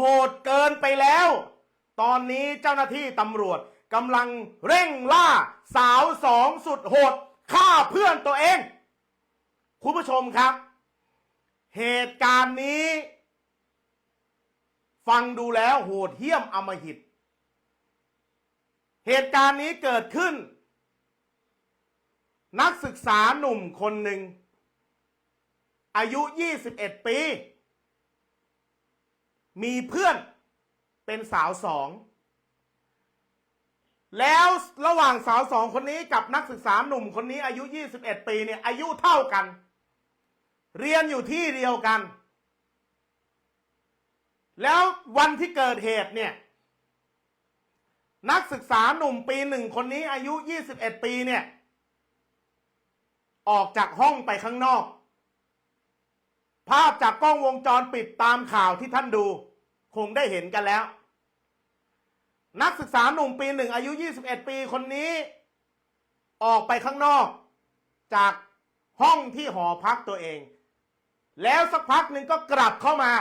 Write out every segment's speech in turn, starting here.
โหดเกินไปแล้ว ตอนนี้เจ้าหน้าที่ตำรวจกำลังเร่งล่าสาวสองสุดโหดฆ่าเพื่อนตัวเอง คุณผู้ชมครับ เหตุการณ์นี้ ฟังดูแล้วโหดเหี้ยมอมหิต เหตุการณ์นี้เกิดขึ้น นักศึกษาหนุ่มคนหนึ่ง อายุ 21 ปี มีเพื่อนเป็นสาวสอง แล้วระหว่างสาวสองคนนี้กับนักศึกษาหนุ่มคนนี้อายุ 21 ปีเนี่ยอายุเท่ากัน เรียนอยู่ที่เดียวกัน แล้ววันที่เกิดเหตุเนี่ย นักศึกษาหนุ่มปีหนึ่งคนนี้อายุ 21 ปีเนี่ย ออกจากห้องไปข้างนอก ภาพจากกล้องวงจรปิดตามข่าวที่ท่านดู คงได้เห็นกันแล้ว นักศึกษาหนุ่มปีหนึ่งอายุ 21 ปีคนนี้ ออกไปข้างนอก จากห้องที่หอพักตัวเอง แล้วสักพักหนึ่งก็กลับเข้ามา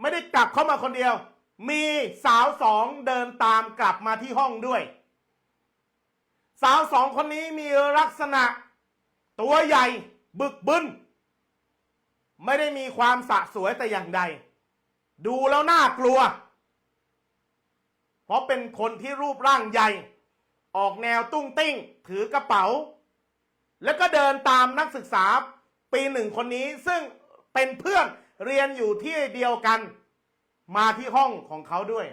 ไม่ได้กลับเข้ามาคนเดียว มีสาวสองเดินตามกลับมาที่ห้องด้วย สาวสองคนนี้มีลักษณะ ตัวใหญ่บึกบึนไม่ได้มีความสะสวยแต่อย่างใด ดูแล้วน่ากลัว เพราะเป็นคนที่รูปร่างใหญ่ ออกแนวตุ้งติ้ง ถือกระเป๋า แล้วก็เดินตามนักศึกษาปีหนึ่งคนนี้ซึ่งเป็นเพื่อนเรียนอยู่ที่เดียวกัน มาที่ห้องของเขาด้วย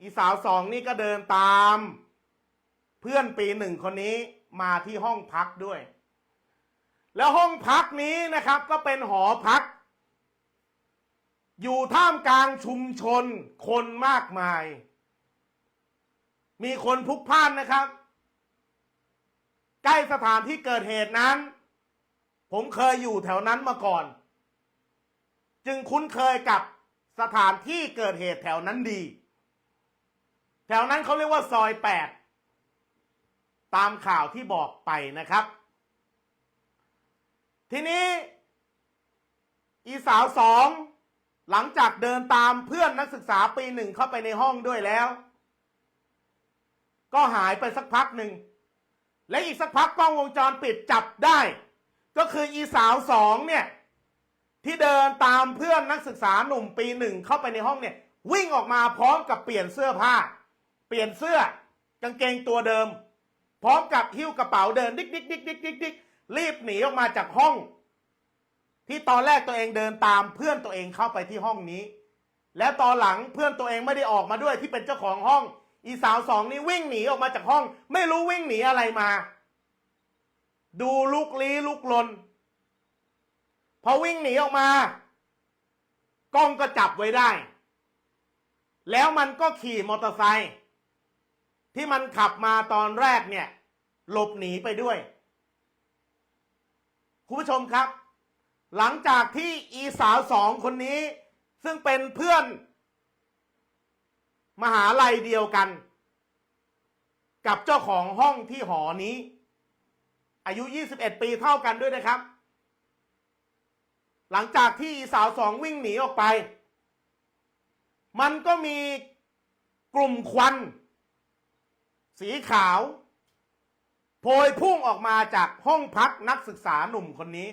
อีสาวสองนี่ก็เดินตาม เพื่อนปีหนึ่งคนนี้มาที่ห้องพักด้วย แล้วห้องพักนี้นะครับก็เป็นหอพัก อยู่ท่ามกลางชุมชนคนมากมาย มีคนพลุกพล่านนะครับ ใกล้สถานที่เกิดเหตุนั้น ผมเคยอยู่แถวนั้นมาก่อน จึงคุ้นเคยกับสถานที่เกิดเหตุแถวนั้นดี แถวนั้นเขาเรียกว่าซอยแปดตามข่าวที่บอกไปนะครับ ทีนี้ อีสาวสอง หลังจากเดินตามเพื่อนนักศึกษาปีหนึ่งเข้าไปในห้องด้วยแล้ว ก็หายไปสักพักหนึ่ง และอีกสักพักกล้องวงจรปิดจับได้ ก็คืออีสาวสองเนี่ย ที่เดินตามเพื่อนนักศึกษาหนุ่มปีหนึ่งเข้าไปในห้องเนี่ย วิ่งออกมาพร้อมกับเปลี่ยนเสื้อผ้า เปลี่ยนเสื้อกางเกงตัวเดิม พร้อมกับหิ้วกระเป๋าเดินดิ๊กดิ๊กดิ๊กดิ๊กดิ๊กนิกรีบหนีออกมาจากห้อง ที่ตอนแรกตัวเองเดินตามเพื่อนตัวเองเข้าไปที่ห้องนี้ แล้วตอนหลังเพื่อนตัวเองไม่ได้ออกมาด้วยที่เป็นเจ้าของห้อง อีสาวสองนี่วิ่งหนีออกมาจากห้อง ไม่รู้วิ่งหนีอะไรมา ดูลุกลี้ลุกลน พอวิ่งหนีออกมากล้องก็จับไว้ได้ แล้วมันก็ขี่มอเตอร์ไซค์ที่มันขับมาตอนแรกเนี่ย หลบหนีไปด้วย คุณผู้ชมครับ หลังจากที่อีสาวสองคนนี้ ซึ่งเป็นเพื่อน มหาลัยเดียวกัน กับเจ้าของห้องที่หอนี้ อายุ 21 ปีเท่ากันด้วยนะครับ หลังจากที่อีสาวสองวิ่งหนีออกไป มันก็มีกลุ่มควัน สีขาว โพยพุ่งออกมาจากห้องพักนักศึกษาหนุ่มคนนี้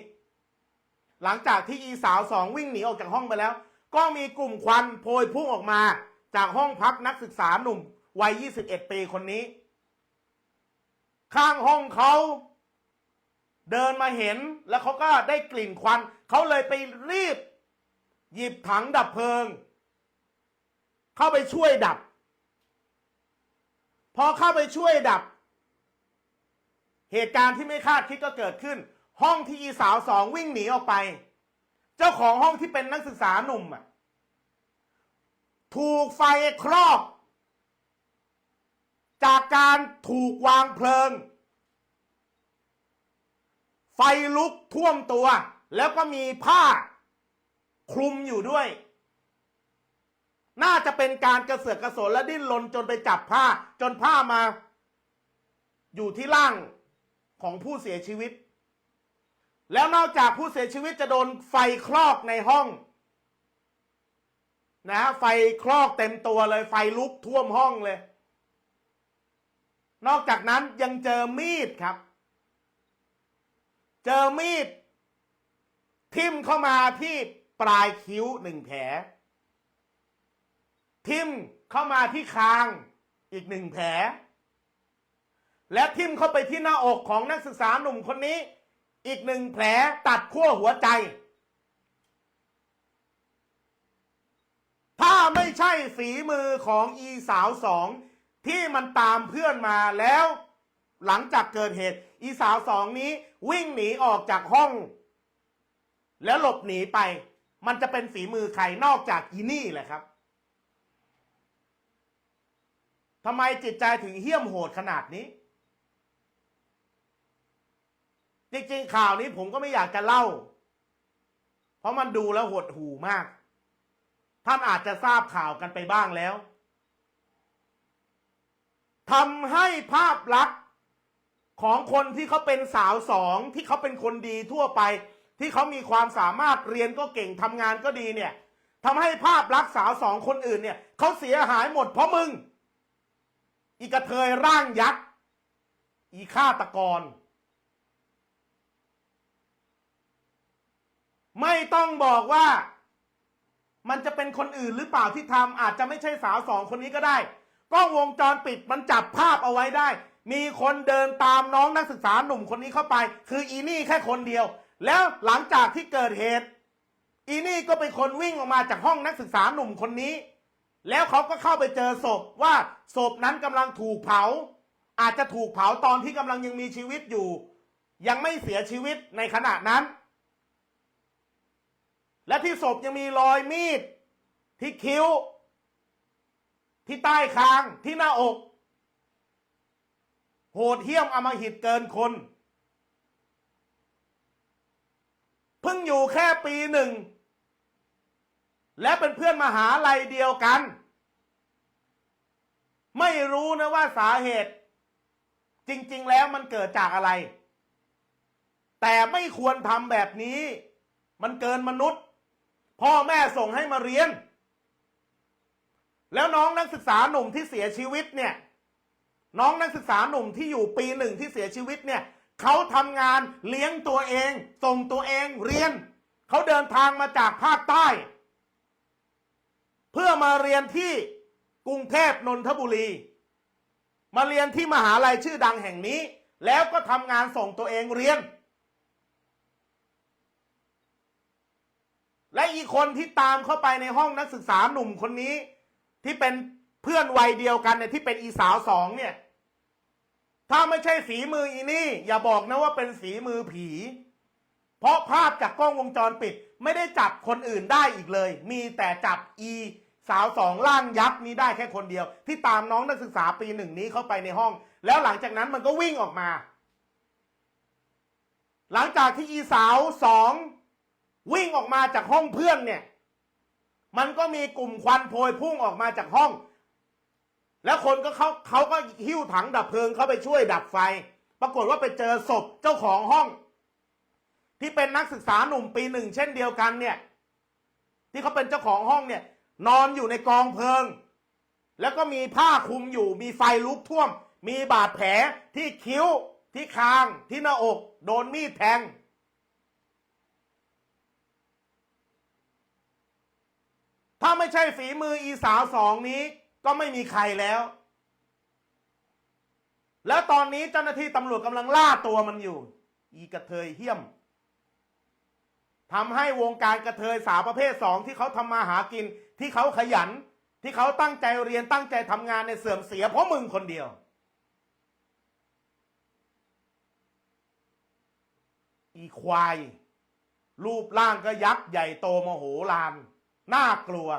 หลังจากที่อีสาวสองวิ่งหนีออกจากห้องไปแล้ว ก็มีกลุ่มควันโพยพุ่งออกมา จากห้องพักนักศึกษาหนุ่มวัย 21 ปีคนนี้ ข้างห้องเขาเดินมาเห็นแล้วเขาก็ได้กลิ่นควัน เขาเลยไปรีบ หยิบถังดับเพลิง เข้าไปช่วยดับ พอเข้าไปช่วยดับ เหตุการณ์ที่ไม่คาดคิดก็เกิดขึ้น ห้องที่อีสาวสองวิ่งหนีออกไป เจ้าของห้องที่เป็นนักศึกษาหนุ่มอะถูกไฟครอบจากการถูกวางเพลิง ไฟลุกท่วมตัว แล้วก็มีผ้าคลุมอยู่ด้วย น่าจะเป็นการกระเสือกกระสนและดิ้นรนจนไปจับผ้า จนผ้ามา อยู่ที่ล่างของผู้เสียชีวิต แล้วนอกจากผู้เสียชีวิตจะโดนไฟคลอกในห้องนะฮะไฟคลอกเต็มตัวเลย ไฟลุกท่วมห้องเลย นอกจากนั้นยังเจอมีดครับ เจอมีด ทิ่มเข้ามาที่ปลายคิ้วหนึ่งแผล ทิ่มเข้ามาที่คางอีกหนึ่งแผล และทิ่มเข้าไปที่หน้าอกของนักศึกษาหนุ่มคนนี้ อีกหนึ่งแผลตัดขั้วหัวใจ ถ้าไม่ใช่ฝีมือของอีสาวสองที่มันตามเพื่อนมาแล้ว หลังจากเกิดเหตุ อีสาวสองนี้วิ่งหนีออกจากห้อง แล้วหลบหนีไป มันจะเป็นฝีมือใครนอกจากอีนี่แหละครับทำไมจิตใจถึงเหี้ยมโหดขนาดนี้ จริงๆข่าวนี้ผมก็ไม่อยากจะเล่า เพราะมันดูแล้วหดหูมาก ท่านอาจจะทราบข่าวกันไปบ้างแล้วทำให้ภาพลักษณ์ของคนที่เขาเป็นสาวสองที่เขาเป็นคนดีทั่วไป ที่เขามีความสามารถเรียนก็เก่งทำงานก็ดีเนี่ยทำให้ภาพลักษณ์สาวสองคนอื่นเนี่ยเขาเสียหายหมดเพราะมึง อีกระเทยร่างยักษ์ อีฆาตกร ไม่ต้องบอกว่า มันจะเป็นคนอื่นหรือเปล่าที่ทำอาจจะไม่ใช่สาวสองคนนี้ก็ได้กล้องวงจรปิดมันจับภาพเอาไว้ได้ มีคนเดินตามน้องนักศึกษาหนุ่มคนนี้เข้าไป คืออีนี่แค่คนเดียว แล้วหลังจากที่เกิดเหตุ อีนี่ก็เป็นคนวิ่งออกมาจากห้องนักศึกษาหนุ่มคนนี้ แล้วเขาก็เข้าไปเจอศพว่าศพนั้นกำลังถูกเผา อาจจะถูกเผาตอนที่กำลังยังมีชีวิตอยู่ ยังไม่เสียชีวิตในขณะนั้น และที่ศพยังมีรอยมีด ที่คิ้ว ที่ใต้คางที่หน้าอก โหดเหี้ยมอมหิตเกินคน เพิ่งอยู่แค่ปีหนึ่ง และเป็นเพื่อนมหาลัยเดียวกัน ไม่รู้นะว่าสาเหตุ จริง ๆ แล้วมันเกิดจากอะไร แต่ไม่ควรทำแบบนี้มันเกินมนุษย์ พ่อแม่ส่งให้มาเรียน แล้วน้องนักศึกษาหนุ่มที่เสียชีวิตเนี่ย น้องนักศึกษาหนุ่มที่อยู่ปีหนึ่งที่เสียชีวิตเนี่ยเขาทำงานเลี้ยงตัวเอง ส่งตัวเองเรียน เขาเดินทางมาจากภาคใต้ เพื่อมาเรียนที่กรุงเทพนนทบุรี มาเรียนที่มหาลัยชื่อดังแห่งนี้ แล้วก็ทำงานส่งตัวเองเรียน และอีกคนที่ตามเข้าไปในห้องนักศึกษาหนุ่มคนนี้ ที่เป็นเพื่อนวัยเดียวกันเนี่ยที่เป็นอีสาวสองเนี่ย ถ้าไม่ใช่ฝีมืออีนี่ อย่าบอกนะว่าเป็นฝีมือผี เพราะภาพจากกล้องวงจรปิด ไม่ได้จับคนอื่นได้อีกเลย มีแต่จับอีสาวสองล่างยักษ์นี้ได้แค่คนเดียว ที่ตามน้องนักศึกษาปีหนึ่งนี้เข้าไปในห้อง แล้วหลังจากนั้นมันก็วิ่งออกมา หลังจากที่อีสาวสอง วิ่งออกมาจากห้องเพื่อนเนี่ย มันก็มีกลุ่มควันโพยพุ่งออกมาจากห้อง แล้วคนก็เขาเขาก็หิ้วถังดับเพลิงเข้าไปช่วยดับไฟ ปรากฏว่าไปเจอศพเจ้าของห้อง ที่เป็นนักศึกษาหนุ่มปีหนึ่งเช่นเดียวกันเนี่ย ที่เขาเป็นเจ้าของห้องเนี่ย นอนอยู่ในกองเพลิง แล้วก็มีผ้าคลุมอยู่ มีไฟลุกท่วม มีบาดแผลที่คิ้วที่คางที่หน้าอก โดนมีดแทง ถ้าไม่ใช่ฝีมืออีสาวสองนี้ก็ไม่มีใครแล้ว แล้วตอนนี้เจ้าหน้าที่ตำรวจกำลังล่าตัวมันอยู่ อีกระเทยเหี้ยมทำให้วงการกระเทยสาวประเภทสองที่เขาทำมาหากิน ที่เขาขยัน ที่เขาตั้งใจเรียนตั้งใจทำงานในเสื่อมเสียเพราะมึงคนเดียวอีควาย รูปร่างก็ยักษ์ใหญ่โตมโหฬาร น่ากลัว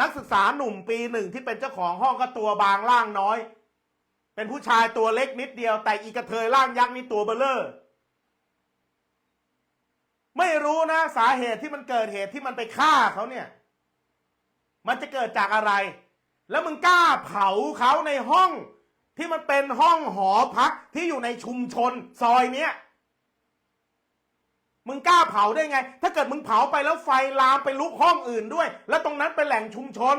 นักศึกษาหนุ่มปีหนึ่งที่เป็นเจ้าของห้องก็ตัวบางร่างน้อย เป็นผู้ชายตัวเล็กนิดเดียว แต่อีกระเทยร่างยักษ์นี่ตัวเบลเลอร์ไม่รู้นะสาเหตุที่มันเกิดเหตุที่มันไปฆ่าเขาเนี่ย มันจะเกิดจากอะไร แล้วมึงกล้าเผาเขาในห้องที่มันเป็นห้องหอพักที่อยู่ในชุมชนซอยเนี้ย มึงกล้าเผาได้ไง ถ้าเกิดมึงเผาไปแล้วไฟลามไปลุกห้องอื่นด้วย แล้วตรงนั้นเป็นแหล่งชุมชน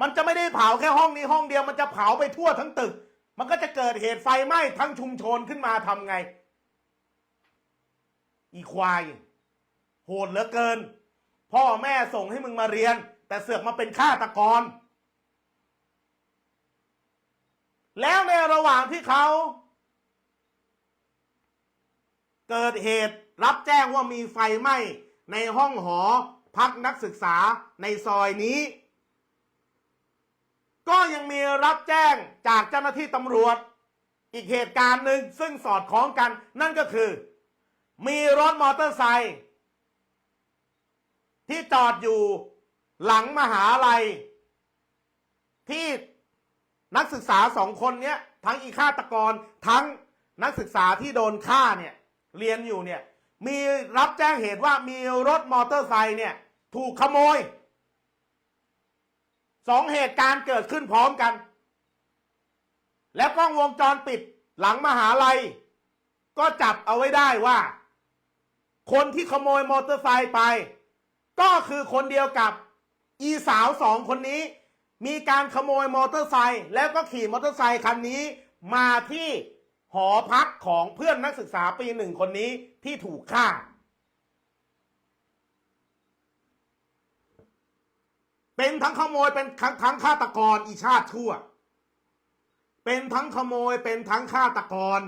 มันจะไม่ได้เผาแค่ห้องนี้ห้องเดียว มันจะเผาไปทั่วทั้งตึก มันก็จะเกิดเหตุไฟไหม้ทั้งชุมชนขึ้นมาทำไง อีควาย โหดเหลือเกิน พ่อแม่ส่งให้มึงมาเรียน แต่เสือกมาเป็นฆาตกร แล้วในระหว่างที่เขา เกิดเหตุรับแจ้งว่ามีไฟไหม้ในห้องหอพักนักศึกษาในซอยนี้ ก็ยังมีรับแจ้งจากเจ้าหน้าที่ตำรวจ อีกเหตุการณ์หนึ่งซึ่งสอดคล้องกัน นั่นก็คือ มีรถมอเตอร์ไซค์ที่จอดอยู่หลังมหาลัย ที่นักศึกษาสองคนเนี้ย ทั้งอีฆาตกรทั้งนักศึกษาที่โดนฆ่าเนี่ย เรียนอยู่เนี่ย มีรับแจ้งเหตุว่ามีรถมอเตอร์ไซค์เนี่ย ถูกขโมยสองเหตุการณ์เกิดขึ้นพร้อมกัน แล้วกล้องวงจรปิดหลังมหาลัย ก็จับเอาไว้ได้ว่า คนที่ขโมยมอเตอร์ไซค์ไป ก็คือคนเดียวกับอีสาวสองคนนี้ มีการขโมยมอเตอร์ไซค์แล้วก็ขี่มอเตอร์ไซค์คันนี้มาที่ หอพักของเพื่อนนักศึกษาปีหนึ่งคนนี้ที่ถูกฆ่า เป็นทั้งขโมยเป็นทั้งทั้งฆาตกรอีชาติชั่ว เป็นทั้งขโมยเป็นทั้งฆาตกร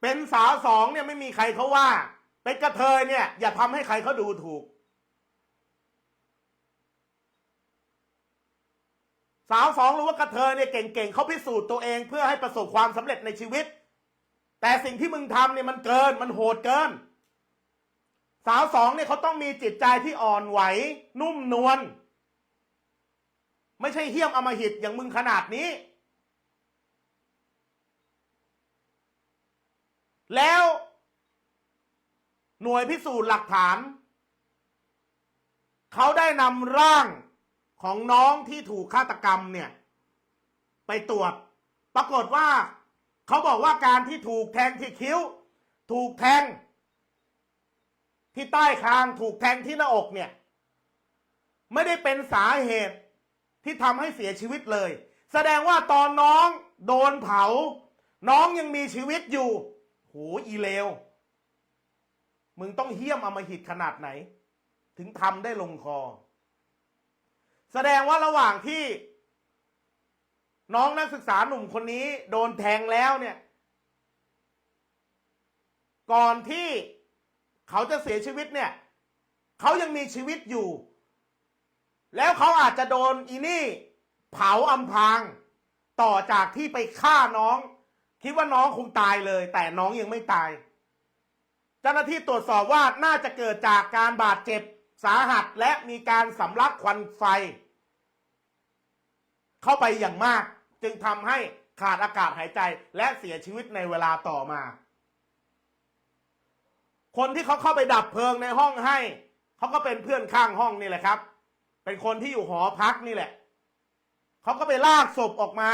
เป็นสาวสองเนี่ยไม่มีใครเขาว่า เป็นกระเทยเนี่ย อย่าทำให้ใครเขาดูถูก สาวสองรือว่ากระเทยเนี่ยเก่งๆเขาพิสูจน์ตัวเองเพื่อให้ประสบความสำเร็จในชีวิต แต่สิ่งที่มึงทำเนี่ยมันเกินมันโหดเกิน สาวสองเนี่ยเขาต้องมีจิตใจที่อ่อนไหว นุ่มนวลไม่ใช่เหี้ยมอมหิตอย่างมึงขนาดนี้ แล้วหน่วยพิสูจน์หลักฐาน เขาได้นำร่าง ของน้องที่ถูกฆาตกรรมเนี่ย ไปตรวจ ปรากฏว่าเขาบอกว่าการที่ถูกแทงที่คิ้ว ถูกแทง ที่ใต้คางถูกแทงที่หน้าอกเนี่ย ไม่ได้เป็นสาเหตุที่ทำให้เสียชีวิตเลย แสดงว่าตอนน้องโดนเผา น้องยังมีชีวิตอยู่โหอีเลว มึงต้องเหี้ยมอำมหิตขนาดไหน ถึงทำได้ลงคอ แสดงว่าระหว่างที่ น้องนักศึกษาหนุ่มคนนี้ โดนแทงแล้วเนี่ย ก่อนที่เขาจะเสียชีวิตเนี่ย เขายังมีชีวิตอยู่ แล้วเขาอาจจะโดนอีนี่ เผาอำพรางต่อจากที่ไปฆ่าน้อง คิดว่าน้องคงตายเลย แต่น้องยังไม่ตาย เจ้าหน้าที่ตรวจสอบว่าน่าจะเกิดจากการบาดเจ็บ สาหัสและมีการสำลักควันไฟ เข้าไปอย่างมาก จึงทำให้ขาดอากาศหายใจและเสียชีวิตในเวลาต่อมา คนที่เขาเข้าไปดับเพลิงในห้องให้ เขาก็เป็นเพื่อนข้างห้องนี่แหละครับ เป็นคนที่อยู่หอพักนี่แหละ เขาก็ไปลากศพออกมา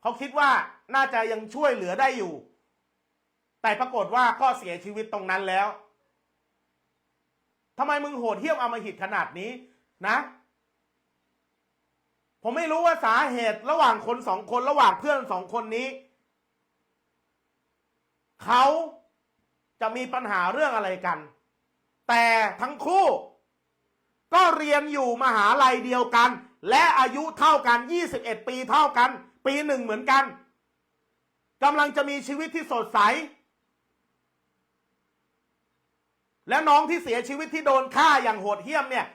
เขาคิดว่าน่าจะยังช่วยเหลือได้อยู่ แต่ปรากฏว่าก็เสียชีวิตตรงนั้นแล้ว ทำไมมึงโหดเหี้ยมอำมหิตขนาดนี้นะ ผมไม่รู้ว่าสาเหตุระหว่างคนสองคนระหว่างเพื่อนสองคนนี้ เขาจะมีปัญหาเรื่องอะไรกัน แต่ทั้งคู่ ก็เรียนอยู่มหาลัยเดียวกัน และอายุเท่ากัน 21 ปีเท่ากัน ปีหนึ่งเหมือนกันกำลังจะมีชีวิตที่สดใส และน้องที่เสียชีวิตที่โดนฆ่าอย่างโหดเหี้ยมเนี่ย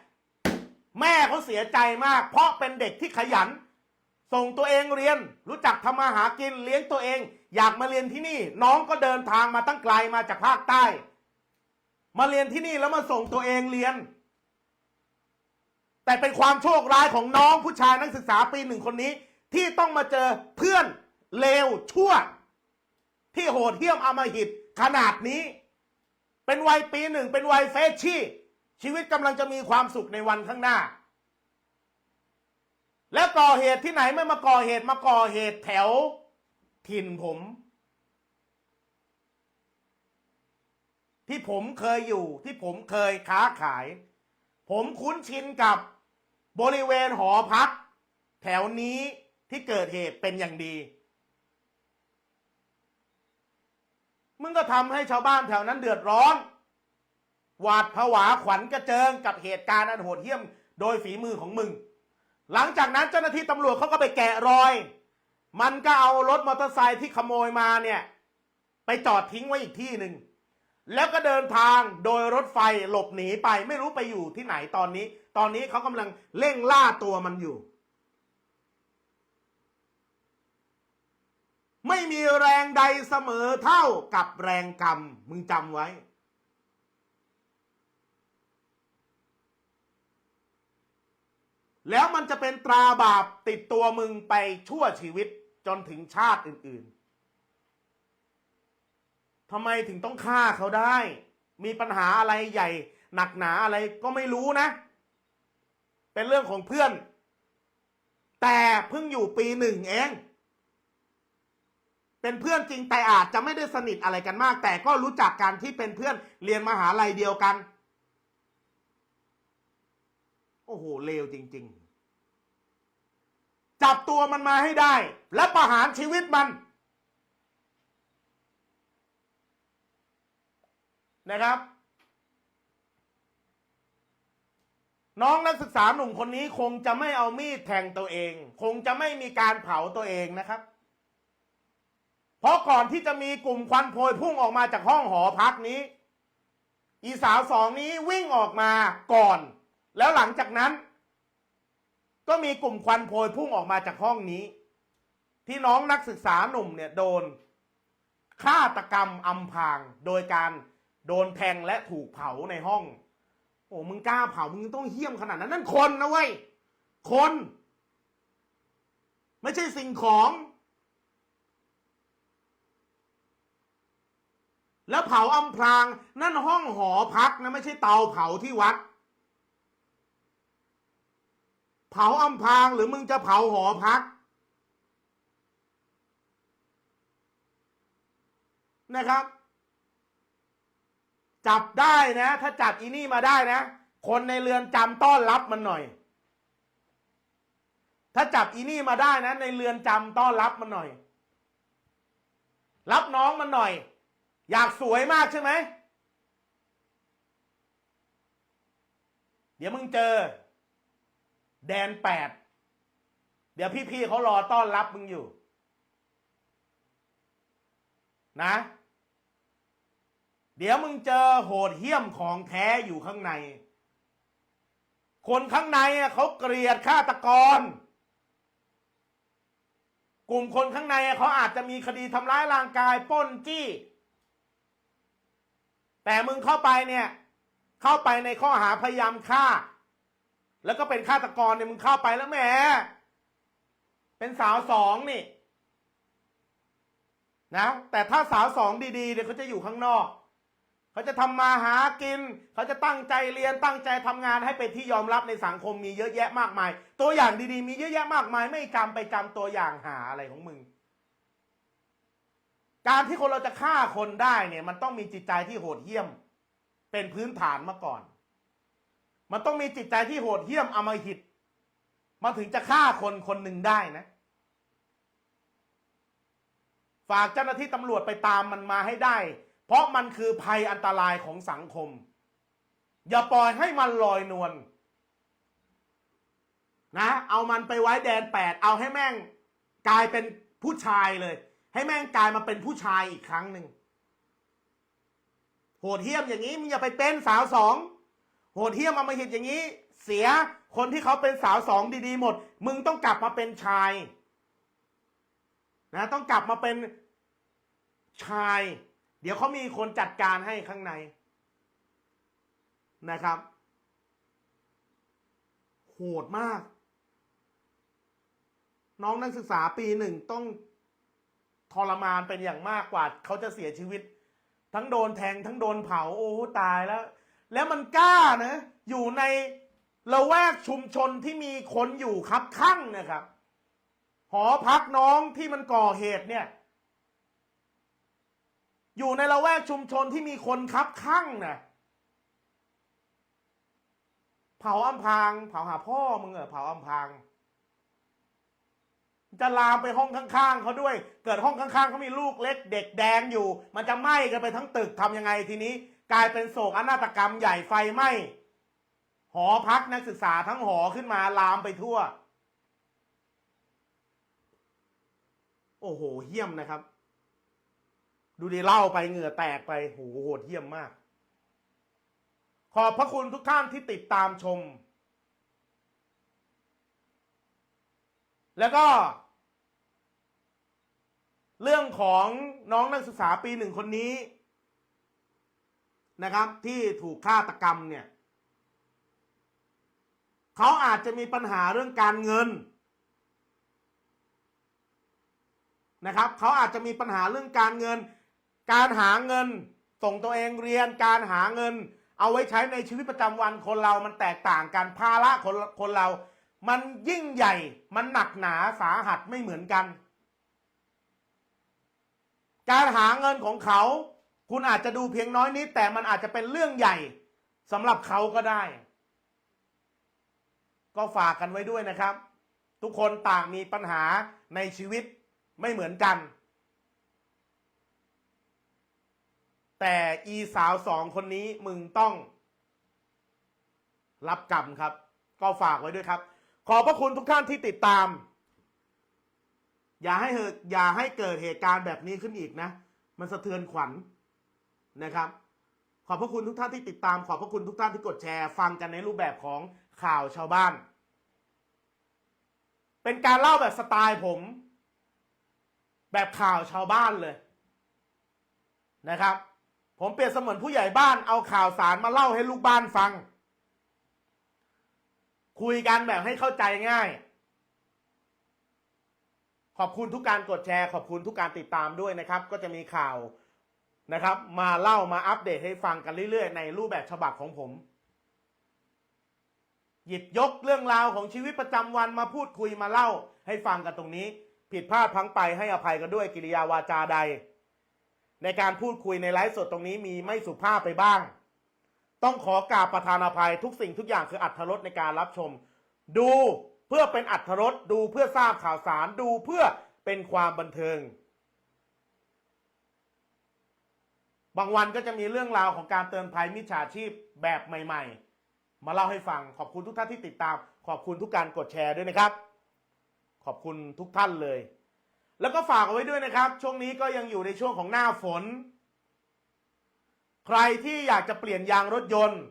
แม่เขาเสียใจมาก เพราะเป็นเด็กที่ขยัน ส่งตัวเองเรียน รู้จักทำมาหากินเลี้ยงตัวเอง อยากมาเรียนที่นี่ น้องก็เดินทางมาตั้งไกลมาจากภาคใต้ มาเรียนที่นี่แล้วมาส่งตัวเองเรียน แต่เป็นความโชคร้ายของน้องผู้ชายนักศึกษาปีหนึ่งคนนี้ ที่ต้องมาเจอเพื่อนเลวชั่ว ที่โหดเหี้ยมอำมหิตขนาดนี้ เป็นวัยปีหนึ่ง เป็นวัยเฟชชี่ ชีวิตกำลังจะมีความสุขในวันข้างหน้า และก่อเหตุที่ไหนไม่มาก่อเหตุมาก่อเหตุแถว ถิ่นผม ที่ผมเคยอยู่ที่ผมเคยค้าขาย ผมคุ้นชินกับบริเวณหอพัก แถวนี้ที่เกิดเหตุเป็นอย่างดี มึงก็ทำให้ชาวบ้านแถวนั้นเดือดร้อน หวาดผวาขวัญกระเจิงกับเหตุการณ์อันโหดเหี้ยมโดยฝีมือของมึง หลังจากนั้นเจ้าหน้าที่ตำรวจเขาก็ไปแกะรอย มันก็เอารถมอเตอร์ไซค์ที่ขโมยมาเนี่ย ไปจอดทิ้งไว้อีกที่หนึ่ง แล้วก็เดินทางโดยรถไฟหลบหนีไปไม่รู้ไปอยู่ที่ไหนตอนนี้ ตอนนี้เขากำลังเร่งล่าตัวมันอยู่ ไม่มีแรงใดเสมอเท่ากับแรงกรรม มึงจำไว้ แล้วมันจะเป็นตราบาปติดตัวมึงไปชั่วชีวิตจนถึงชาติอื่นๆทำไมถึงต้องฆ่าเขาได้ มีปัญหาอะไรใหญ่ หนักหนาอะไรก็ไม่รู้นะ เป็นเรื่องของเพื่อน แต่เพิ่งอยู่ปีหนึ่งเอง เป็นเพื่อนจริงแต่อาจจะไม่ได้สนิทอะไรกันมาก แต่ก็รู้จักกันที่เป็นเพื่อนเรียนมหาลัยเดียวกัน โอ้โหเลวจริง ๆ จับตัวมันมาให้ได้ และประหารชีวิตมันนะครับ น้องนักศึกษาหนุ่มคนนี้คงจะไม่เอามีดแทงตัวเอง คงจะไม่มีการเผาตัวเองนะครับ เพราะก่อนที่จะมีกลุ่มควันโพยพุ่งออกมาจากห้องหอพักนี้ อีสาวสองนี้วิ่งออกมาก่อน แล้วหลังจากนั้น ก็มีกลุ่มควันโพยพุ่งออกมาจากห้องนี้ ที่น้องนักศึกษาหนุ่มเนี่ยโดนฆาตกรรมอำพรางโดยการโดนแทงและถูกเผาในห้อง โอ้มึงกล้าเผา มึงต้องเหี้ยมขนาดนั้นนั่นคนนะเว้ย คน ไม่ใช่สิ่งของ แล้วเผาอำพรางนั่นห้องหอพักนะไม่ใช่เตาเผาที่วัด เผาอำพรางหรือมึงจะเผาหอพักนะครับ จับได้นะ ถ้าจับอีนี่มาได้นะ คนในเรือนจำต้อนรับมันหน่อย ถ้าจับอีนี่มาได้นะ ในเรือนจำต้อนรับมันหน่อย รับน้องมันหน่อย อยากสวยมากใช่ไหม เดี๋ยวมึงเจอ แดนแปด เดี๋ยวพี่ๆเขารอต้อนรับมึงอยู่ นะ เดี๋ยวมึงเจอโหดเหี้ยมของแท้อยู่ข้างใน คนข้างในเขาเกลียดฆาตกรกลุ่มคนข้างในเขาอาจจะมีคดีทำร้ายร่างกายป้นจี้ แต่มึงเข้าไปเนี่ย เข้าไปในข้อหาพยายามฆ่า แล้วก็เป็นฆาตกรเนี่ยมึงเข้าไปแล้วแหมเป็นสาวสองนี่ นะ แต่ถ้าสาวสองดีๆเนี่ยเขาจะอยู่ข้างนอก เขาจะทำมาหากิน เขาจะตั้งใจเรียนตั้งใจทำงานให้เป็นที่ยอมรับในสังคมมีเยอะแยะมากมาย ตัวอย่างดีๆ มีเยอะแยะมากมาย ไม่จำไปจำตัวอย่างหาอะไรของมึง การที่คนเราจะฆ่าคนได้เนี่ย มันต้องมีจิตใจที่โหดเหี้ยม เป็นพื้นฐานมาก่อน มันต้องมีจิตใจที่โหดเหี้ยมอมหิต มันถึงจะฆ่าคนคนหนึ่งได้นะ ฝากเจ้าหน้าที่ตำรวจไปตามมันมาให้ได้ เพราะมันคือภัยอันตรายของสังคม อย่าปล่อยให้มันลอยนวลนะ เอามันไปไว้แดนแปดเอาให้แม่งกลายเป็นผู้ชายเลย ให้แม่งกลายมาเป็นผู้ชายอีกครั้งหนึ่งโหดเหี้ยมอย่างนี้มึงอย่าไปเป็นสาวสองโหดเหี้ยมอำมหิตอย่างนี้ เสียคนที่เขาเป็นสาวสองดีๆหมด มึงต้องกลับมาเป็นชายนะต้องกลับมาเป็นชาย เดี๋ยวเขามีคนจัดการให้ข้างในนะครับ โหดมาก น้องนักศึกษาปีหนึ่งต้อง ทรมานเป็นอย่างมากกว่า เขาจะเสียชีวิต ทั้งโดนแทงทั้งโดนเผาโอ้ตายแล้ว แล้วมันกล้านะ อยู่ในละแวกชุมชนที่มีคนอยู่คับข้างนะครับ หอพักน้องที่มันก่อเหตุเนี่ย อยู่ในละแวกชุมชนที่มีคนคับข้างนะเผาอำพราง เผาหาพ่อมึงเหรอเผาอำพราง จะลามไปห้องข้างๆเขาด้วย เกิดห้องข้างๆเขามีลูกเล็กเด็กแดงอยู่ มันจะไหม้กันไปทั้งตึกทำยังไงทีนี้ กลายเป็นโศกอนาตกรรมใหญ่ไฟไหม้หอพักนักศึกษาทั้งหอขึ้นมาลามไปทั่ว โอ้โหเหี้ยมนะครับ ดูดีเล่าไปเหงื่อแตกไปโหโหดเหี้ยมมาก ขอบพระคุณทุกท่านที่ติดตามชมแล้วก็ เรื่องของน้องนักศึกษาปีหนึ่งคนนี้นะครับ ที่ถูกฆาตกรรมเนี่ยเขาอาจจะมีปัญหาเรื่องการเงินนะครับเขาอาจจะมีปัญหาเรื่องการเงิน การหาเงินส่งตัวเองเรียนการหาเงิน เอาไว้ใช้ในชีวิตประจำวันคนเรามันแตกต่างกันภาระคนคนเรา มันยิ่งใหญ่มันหนักหนาสาหัสไม่เหมือนกัน การหาเงินของเขา คุณอาจจะดูเพียงน้อยนิด แต่มันอาจจะเป็นเรื่องใหญ่สำหรับเขาก็ได้ ก็ฝากกันไว้ด้วยนะครับ ทุกคนต่างมีปัญหาในชีวิตไม่เหมือนกัน แต่อีสาวสองคนนี้มึงต้อง รับกรรมครับ ก็ฝากไว้ด้วยครับ ขอบพระคุณทุกท่านที่ติดตาม อย่าให้เหอย่าให้เกิดเหตุการณ์แบบนี้ขึ้นอีกนะ มันสะเทือนขวัญนะครับ ขอบพระคุณทุกท่านที่ติดตาม ขอบพระคุณทุกท่านที่กดแชร์ ฟังกันในรูปแบบของข่าวชาวบ้าน เป็นการเล่าแบบสไตล์ผม แบบข่าวชาวบ้านเลยนะครับ ผมเปรียบเสมือนผู้ใหญ่บ้านเอาข่าวสารมาเล่าให้ลูกบ้านฟัง คุยกันแบบให้เข้าใจง่าย ขอบคุณทุกการกดแชร์ขอบคุณทุกการติดตามด้วยนะครับ ก็จะมีข่าวนะครับ มาเล่ามาอัปเดตให้ฟังกันเรื่อยๆ ในรูปแบบฉบับของผม หยิบยกเรื่องราวของชีวิตประจำวันมาพูดคุยมาเล่าให้ฟังกันตรงนี้ ผิดพลาดพังไปให้อภัยกันด้วยกิริยาวาจาใด ในการพูดคุยในไลฟ์สดตรงนี้มีไม่สุภาพไปบ้าง ต้องขอกราบประธานอภัยทุกสิ่งทุกอย่างคืออัธรสในการรับชม ดู เพื่อเป็นอัธรสดูเพื่อทราบข่าวสารดูเพื่อเป็นความบันเทิง บางวันก็จะมีเรื่องราวของการเตือนภัยมิจฉาชีพแบบใหม่ ๆ มาเล่าให้ฟังขอบคุณทุกท่านที่ติดตาม ขอบคุณทุกการกดแชร์ด้วยนะครับ ขอบคุณทุกท่านเลย แล้วก็ฝากเอาไว้ด้วยนะครับ ช่วงนี้ก็ยังอยู่ในช่วงของหน้าฝน ใครที่อยากจะเปลี่ยนยางรถยนต์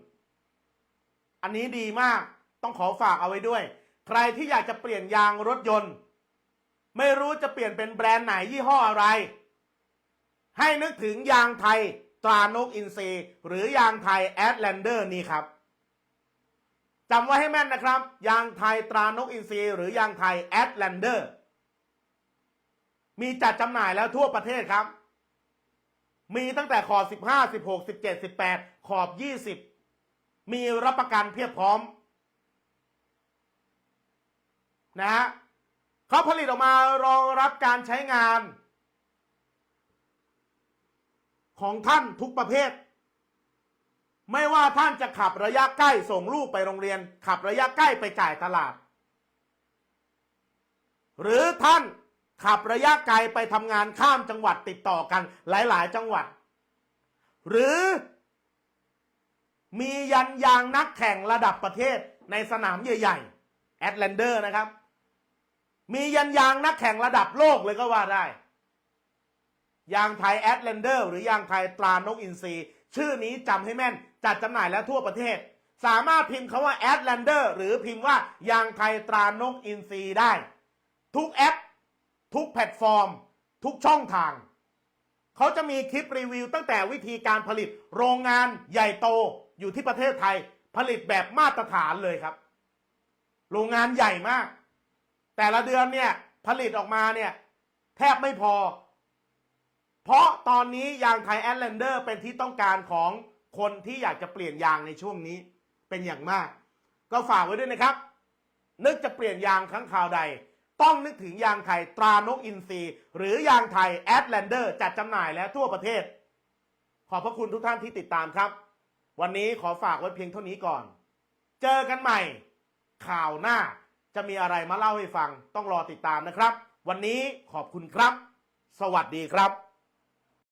อันนี้ดีมากต้องขอฝากเอาไว้ด้วย ใครที่อยากจะเปลี่ยนยางรถยนต์ ไม่รู้จะเปลี่ยนเป็นแบรนด์ไหนยี่ห้ออะไร ให้นึกถึงยางไทยตรานกอินทรีหรือยางไทยแอดแลนเดอร์นี่ครับจำไว้ให้แม่นนะครับ ยางไทยตรานกอินทรีหรือยางไทยแอดแลนเดอร์มีจัดจำหน่ายแล้วทั่วประเทศครับ มีตั้งแต่ขอบ 15 16 17 18 ขอบ 20 มีรับประกันเพียบพร้อม นะฮะเขาผลิตออกมารองรับการใช้งาน ของท่านทุกประเภท ไม่ว่าท่านจะขับระยะใกล้ส่งลูกไปโรงเรียน ขับระยะใกล้ไปจ่ายตลาด หรือท่านขับระยะไกลไปทำงานข้ามจังหวัดติดต่อกันหลาย ๆ จังหวัด หรือ มียันยางนักแข่งระดับประเทศในสนามใหญ่ ๆ แอตแลนเดอร์นะครับ มียันยางนักแข่งระดับโลกเลยก็ว่าได้ ยางไทยแอตแลนเดอร์หรือยางไทยตรานกอินทรีชื่อนี้จำให้แม่น จัดจำหน่ายแล้วทั่วประเทศ สามารถพิมพ์คาว่าแอตแลนเดอร์หรือพิมพ์ว่ายางไทยตรานกอินทรีได้ ทุกแอป ทุกแพลตฟอร์ม ทุกช่องทาง เขาจะมีคลิปรีวิวตั้งแต่วิธีการผลิตโรงงานใหญ่โตอยู่ที่ประเทศไทย ผลิตแบบมาตรฐานเลยครับ โรงงานใหญ่มาก แต่ละเดือนเนี่ยผลิตออกมาเนี่ยแทบไม่พอ เพราะตอนนี้ยางไทยแอตแลนเดอร์เป็นที่ต้องการของคนที่อยากจะเปลี่ยนยางในช่วงนี้เป็นอย่างมาก ก็ฝากไว้ด้วยนะครับ นึกจะเปลี่ยนยางครั้งคราวใด ต้องนึกถึงยางไทยตรานกอินทรีหรือยางไทยแอตแลนเดอร์จัดจำหน่ายแล้วทั่วประเทศ ขอบพระคุณทุกท่านที่ติดตามครับ วันนี้ขอฝากไว้เพียงเท่านี้ก่อน เจอกันใหม่ ข่าวหน้า จะมีอะไรมาเล่าให้ฟังต้องรอติดตามนะครับ วันนี้ขอบคุณครับ สวัสดีครับ